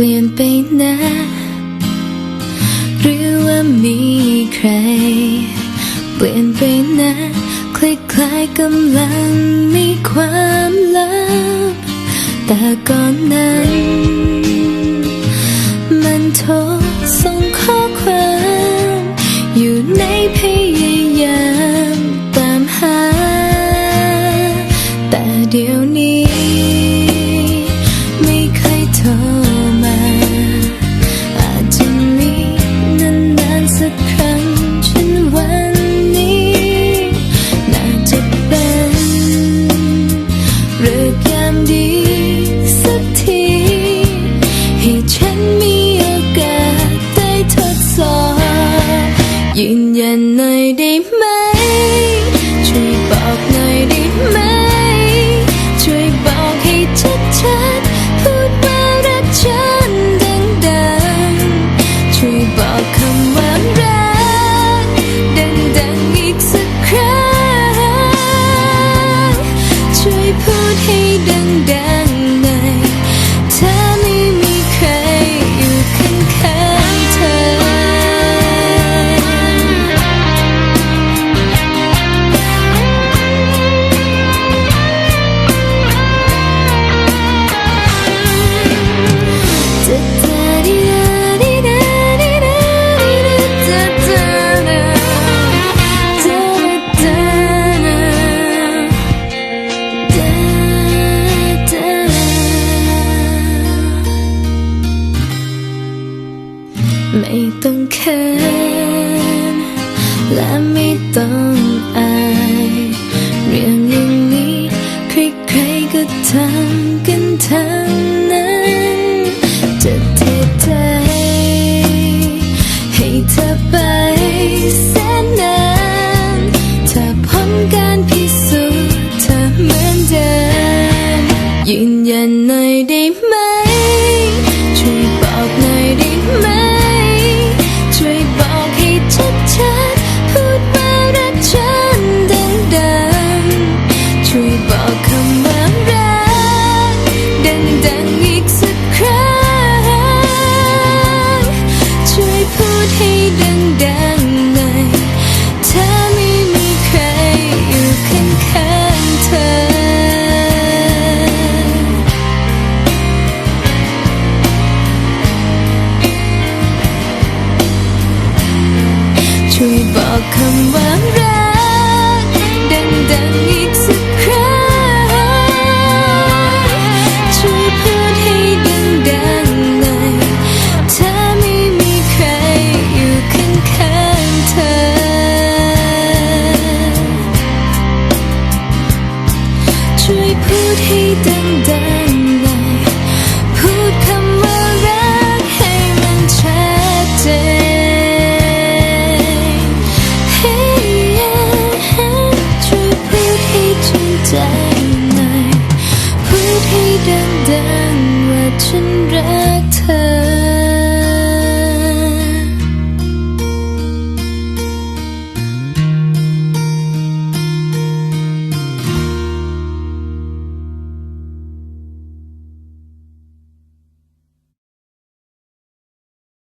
ปลี่ยนไปนะ หรือว่ามีใคร เปลี่ยนไปนะคล้ายๆกำลังมีความลับ แต่ก่อนนั้น มันโทรส่งข้อความ อยู่ในพยายาม ยันหน่อยได้ไหม ช่วยบอก ต้องเข้นและไม่ต้องอายเรื่องอย่างนี้ใครๆก็ทำกันทั้งนั้นจะเทใจให้เธอไปแสนนานถ้าพร้อการพิสูจน์เธอเหมือนเดิมยืนยันหน่อยได้ไหม ช่วยบอกคำว่ารักดังๆอีกสักครั้งช่วยพูดให้ดังๆหน่อยถ้าไม่มีใครอยู่ข้างๆเธอ ช่วยพูดให้ดังๆ take